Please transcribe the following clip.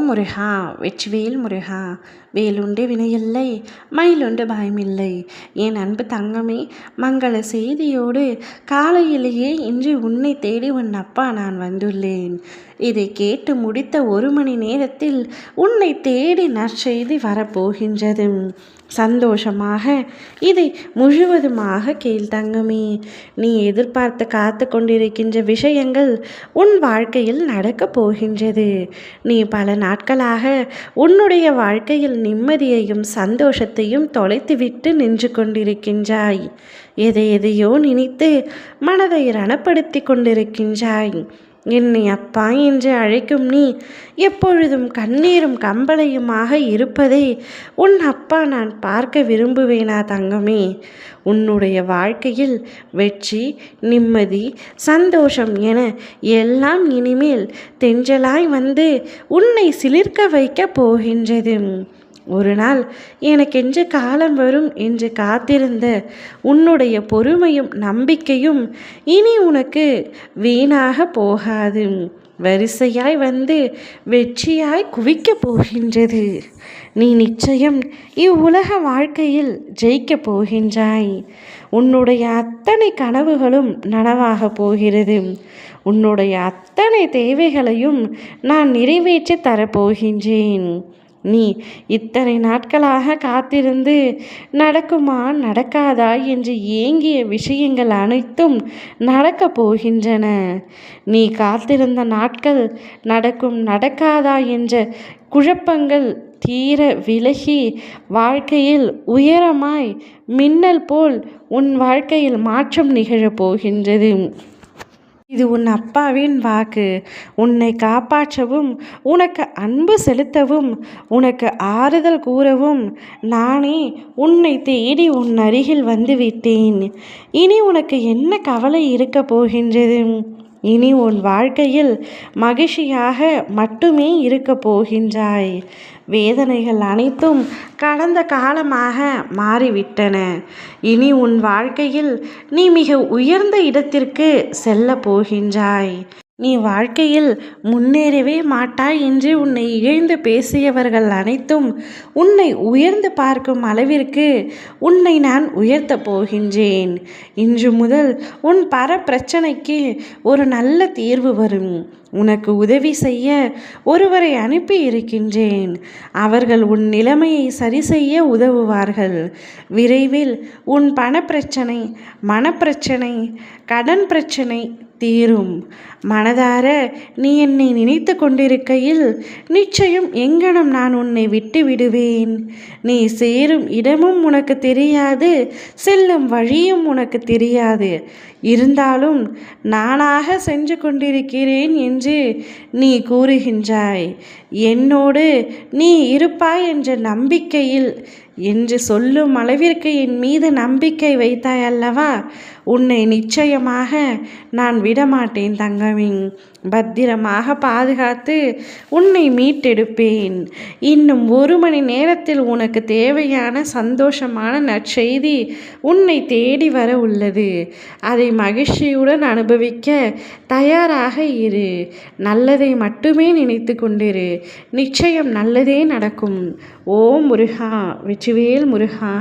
ஓம் முருகா வெற்றிவேல் முருகா வேலுண்டு வினையில்லை மயிலுண்டு பயமில்லை. என் அன்பு தங்கமே மங்கள செய்தியோடு காலையிலேயே இன்று உன்னை தேடி உன் அப்பா நான் வந்துள்ளேன். இதை கேட்டு முடித்த ஒரு மணி நேரத்தில் உன்னை தேடி நற்செய்தி வரப்போகின்றது. சந்தோஷமாக இதை முழுவதுமாக கேள் தங்கமே. நீ எதிர்பார்த்து காத்து கொண்டிருக்கின்ற விஷயங்கள் உன் வாழ்க்கையில் நடக்கப் போகின்றது. நீ பல நாட்களாக உன்னுடைய வாழ்க்கையில் நிம்மதியையும் சந்தோஷத்தையும் தொலைத்துவிட்டு நின்று கொண்டிருக்கின்றாய். எதை எதையோ நினைத்து மனதை ரணப்படுத்தி கொண்டிருக்கின்றாய். என்னை அப்பா என்று அழைக்கும் நீ எப்பொழுதும் கண்ணீரும் கம்பளையுமாக இருப்பதை உன் அப்பா நான் பார்க்க விரும்புவேனா தங்கமே? உன்னுடைய வாழ்க்கையில் வெற்றி நிம்மதி சந்தோஷம் என எல்லாம் இனிமேல் தெஞ்சலாய் வந்து உன்னை சிலிர்க்க வைக்கப் போகின்றது ஒரு நாள் எனக்கென்று காலம் வரும் என்று காத்திருந்த உன்னுடைய பொறுமையும் நம்பிக்கையும் இனி உனக்கு வீணாக போகாது. வரிசையாய் வந்து வெற்றியாய் குவிக்கப் போகின்றது. நீ நிச்சயம் இவ்வுலக வாழ்க்கையில் ஜெயிக்கப் போகின்றாய். உன்னுடைய அத்தனை கனவுகளும் நனவாக போகிறது. உன்னுடைய அத்தனை தேவைகளையும் நான் நிறைவேற்றி தரப்போகின்றேன் நீ இத்தனை நாட்களாக காத்திருந்து நடக்குமா நடக்காதா என்று ஏங்கிய விஷயங்கள் அனைத்தும் நடக்கப் போகின்றன. நீ காத்திருந்த நாட்கள் நடக்கும் நடக்காதா என்ற குழப்பங்கள் தீர விலகி வாழ்க்கையில் உயரமாய் மின்னல் போல் உன் வாழ்க்கையில் மாற்றம் நிகழப் போகின்றது. இது உன் அப்பாவின் வாக்கு. உன்னை காப்பாற்றவும் உனக்கு அன்பு செலுத்தவும் உனக்கு ஆறுதல் கூறவும் நானே உன்னை தேடி உன் அருகில் வந்துவிட்டேன். இனி உனக்கு என்ன கவலை இருக்கப் போகின்றது? இனி உன் வாழ்க்கையில் மகிழ்ச்சியாக மட்டுமே இருக்கப் போகின்றாய். வேதனைகள் அனைத்தும் கடந்த காலமாக மாறிவிட்டன. இனி உன் வாழ்க்கையில் நீ மிக உயர்ந்த இடத்திற்கு செல்ல போகின்றாய். நீ வாழ்க்கையில் முன்னேறவே மாட்டாய் என்று உன்னை இழந்து பேசியவர்கள் அனைத்தும் உன்னை உயர்ந்து பார்க்கும் அளவிற்கு உன்னை நான் உயர்த்தப் போகின்றேன். இன்று முதல் உன் பர பிரச்சனைக்கு ஒரு நல்ல தீர்வு வரும். உனக்கு உதவி செய்ய ஒருவரை அனுப்பி இருக்கின்றேன். அவர்கள் உன் நிலைமையை சரி செய்ய உதவுவார்கள். விரைவில் உன் பணப்பிரச்சனை மனப்பிரச்சனை கடன் பிரச்சனை தீரும். மனதார நீ என்னை நினைத்து கொண்டிருக்கையில் நிச்சயம் எங்கனம் நான் உன்னை விட்டு விடுவேன். நீ சேரும் இடமும் உனக்கு தெரியாது செல்லும் வழியும் உனக்கு தெரியாது. இருந்தாலும் நானாக சென்று கொண்டிருக்கிறேன் என்று நீ கூறுகின்றாய். என்னோடு நீ இருப்பாய் என்ற நம்பிக்கையில் என்று சொல்லும் அளவிற்கு என் மீது நம்பிக்கை வைத்தாய் அல்லவா? உன்னை நிச்சயமாக நான் விடமாட்டேன் தங்கமிங் பத்திரமாக பாதுகாத்து உன்னை மீட்டெடுப்பேன். இன்னும் ஒரு மணி நேரத்தில் உனக்கு தேவையான சந்தோஷமான நற்செய்தி உன்னை தேடி வர உள்ளது. அதை மகிழ்ச்சியுடன் அனுபவிக்க தயாராக இரு. நல்லதை மட்டுமே நினைத்து கொண்டிரு. நிச்சயம் நல்லதே நடக்கும். ஓ முருகா வெற்றிவேல் முருகா.